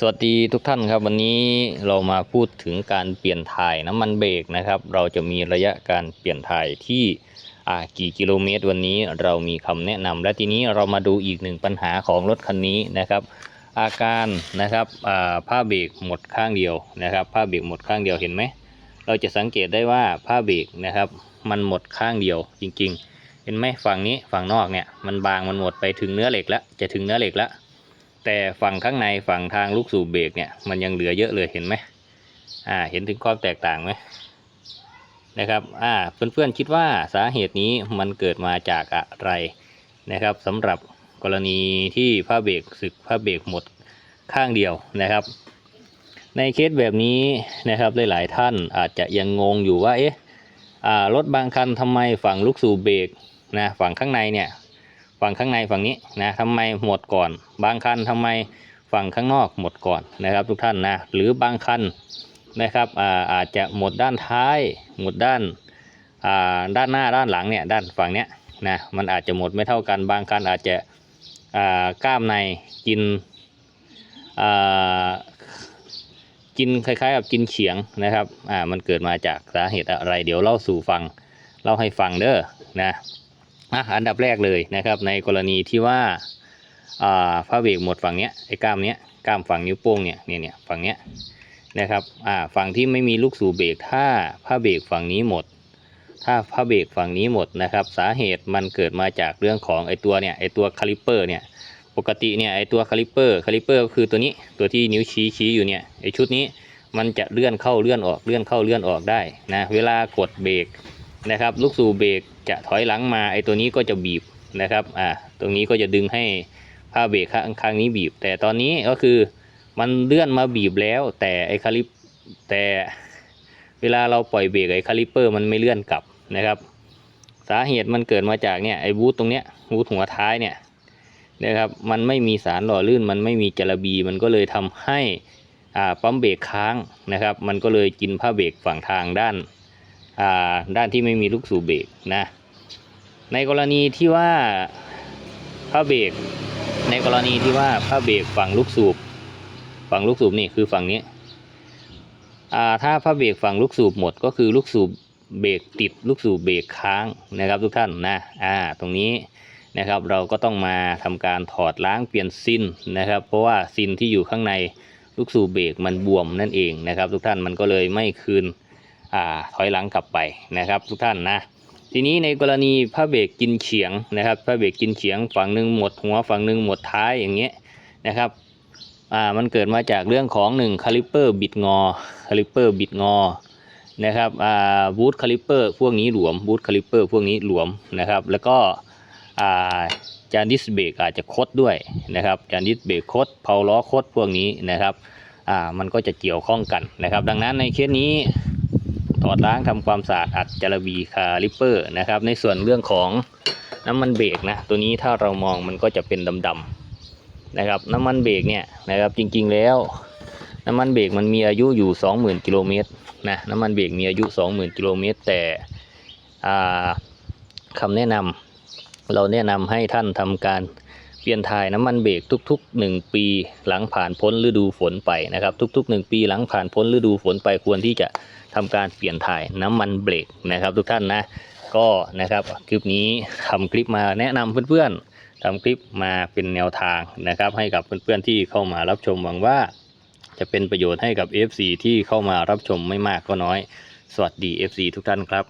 สวัสดีทุกท่านครับวันนี้เรามาพูดถึงการเปลี่ยนถ่ายน้ำมันเบรกนะครับ เราจะมีระยะการเปลี่ยนถ่ายที่กี่กิโลเมตร วันนี้เรามีคำแนะนำและทีนี้เรามาดูอีกหนึ่งปัญหาของรถคันนี้นะครับ อาการนะครับผ้าเบรกหมดข้างเดียวนะครับผ้าเบรกหมดข้างเดียวเห็นไหมเราจะสังเกตได้ว่าผ้าเบรกนะครับมันหมดข้างเดียวจริง ๆ เห็นไหมฝั่งนี้ฝั่งนอกเนี่ยมันบางมันหมดไปถึงเนื้อเหล็กแล้วจะถึงเนื้อเหล็กแล้ว แต่ฝั่งข้างในฝั่งทางลูกสูบเบรกเนี่ยมันยังเหลือเยอะเลยเห็นไหมอ่าเห็นถึงความแตกต่างไหมนะครับอ่าเพื่อนๆคิดว่าสาเหตุนี้มันเกิดมาจากอะไรนะครับสำหรับกรณีที่ผ้าเบรกสึกผ้าเบรกหมดข้างเดียวนะครับ ในเคสแบบนี้นะครับหลายๆท่านอาจจะยังงงอยู่ว่าเอ๊ะอ่ารถบางคันทำไมฝั่งลูกสูบเบรกนะฝั่งข้างในเนี่ย ฝั่งข้างในฝั่งนี้นะทำไมหมดก่อน บางคันทำไมฝั่งข้างนอกหมดก่อนนะครับ ทุกท่านนะหรือบางคันนะครับอาอาจจะหมดด้านท้าย หมดด้านาด้านหน้าด้านหลังเนี่ยด้านฝั่งเนี้ยนะมันอาจจะหมดไม่เท่ากัน บางคันอาจจะกล้ามในกินกินคล้ายๆกับกินเฉียงนะครับอ่ามันเกิดมาจากสาเหตุอะไร เดี๋ยวเล่าสู่ฟังเล่าให้ฟังเด้อนะ อะอันดับแรกเลยนะครับ ในกรณีที่ว่าผ้าเบรกหมดฝั่งเนี้ยไอ้กล้ามเนี้ยกล้ามฝั่งนิ้วโป้งเนี่ยเนี่ยเนี่ยฝั่งเนี้ยนะครับอ่าฝั่งที่ไม่มีลูกสูบเบรกถ้าผ้าเบรกฝั่งนี้หมด ถ้าผ้าเบรกฝั่งนี้หมดนะครับ สาเหตุมันเกิดมาจากเรื่องของไอ้ตัวเนี่ยไอ้ตัวคาลิปเปอร์เนี่ยปกติเนี่ยไอ้ตัวคาลิปเปอร์คาลิปเปอร์ก็คือตัวนี้ตัวที่นิ้วชี้ชี้อยู่เนี่ยไอ้ชุดนี้มันจะเลื่อนเข้าเลื่อนออกเลื่อนเข้าเลื่อนออกได้นะเวลากดเบรก นะครับ ลูกสูบเบรกจะถอยหลังมาไอ้ตัวนี้ก็จะบีบนะครับอ่าตรงนี้ก็จะดึงให้ผ้าเบรกข้างข้างนี้บีบ แต่ตอนนี้ก็คือมันเลื่อนมาบีบแล้ว แต่ไอ้คาลิปแต่เวลาเราปล่อยเบรกไอ้คาลิปเปอร์มันไม่เลื่อนกลับนะครับ สาเหตุมันเกิดมาจากเนี่ยไอ้บูทตรงเนี้ยบูทหัวท้ายเนี่ยนะครับมันไม่มีสารหล่อลื่นมันไม่มีจระบีมันก็เลยทำให้อ่าปั๊มเบรกค้างนะครับ มันก็เลยกินผ้าเบรกฝั่งทางด้าน ด้านที่ไม่มีลูกสูบเบรกนะในกรณีที่ว่าผ้าเบรกในกรณีที่ว่าผ้าเบรกฝั่งลูกสูบฝั่งลูกสูบนี่คือฝั่งนี้ถ้าผ้าเบรกฝั่งลูกสูบหมดก็คือลูกสูบเบรกติดลูกสูบเบรกค้างนะครับทุกท่านนะอ่าตรงนี้นะครับเราก็ต้องมาทำการถอดล้างเปลี่ยนซินนะครับ เพราะว่าซินที่อยู่ข้างในลูกสูบเบรกมันบวมนั่นเองนะครับ ทุกท่านมันก็เลยไม่คืน ถอยหลังกลับไปนะครับทุกท่านนะทีนี้ในกรณีผ้าเบรกกินเฉียงนะครับผ้าเบรกกินเฉียงฝั่งหนึ่งหมดหัวฝั่งหนึ่งหมดท้ายอย่างเงี้ยนะครับอ่ามันเกิดมาจากเรื่องของหนึ่งคาลิปเปอร์บิดงอคาลิปเปอร์บิดงอนะครับอ่าบูทคาลิปเปอร์พวกนี้หลวมบูทคาลิปเปอร์พวกนี้หลวมนะครับแล้วก็อ่าจานดิสเบรกอาจจะคดด้วยนะครับจานดิสเบรกคดเพาล้อคดพวกนี้นะครับอ่ามันก็จะเกี่ยวข้องกันนะครับ ดังนั้นในเคสนี้ ถอดล้างทำความสะอาดอัดจารบีคาลิปเปอร์นะครับ ในส่วนเรื่องของน้ำมันเบรกนะตัวนี้ถ้าเรามองมันก็จะเป็นดำๆนะครับ น้ำมันเบรกเนี่ยนะครับจริงๆแล้ว น้ำมันเบรกมันมีอายุอยู่ 20,000กิโลเมตรนะน้ำมันเบรกมีอายุ 20,000กิโลเมตรแต่อ่าคำแนะนำเราแนะนำให้ท่านทำการ เปลี่ยนถ่ายน้ำมันเบรกทุก ๆ 1 ปีหลังผ่านพ้นฤดูฝนไปนะครับ ทุก ๆ 1 ปีหลังผ่านพ้นฤดูฝนไปควรที่จะทำการเปลี่ยนถ่ายน้ำมันเบรกนะครับ ทุกท่านนะก็นะครับคลิปนี้ทำคลิปมาแนะนำเพื่อนๆทำคลิปมาเป็นแนวทางนะครับ ให้กับเพื่อนๆที่เข้ามารับชมหวังว่า จะเป็นประโยชน์ให้กับ FC ที่เข้ามารับชมไม่มากก็น้อย สวัสดี FC ทุกท่านครับ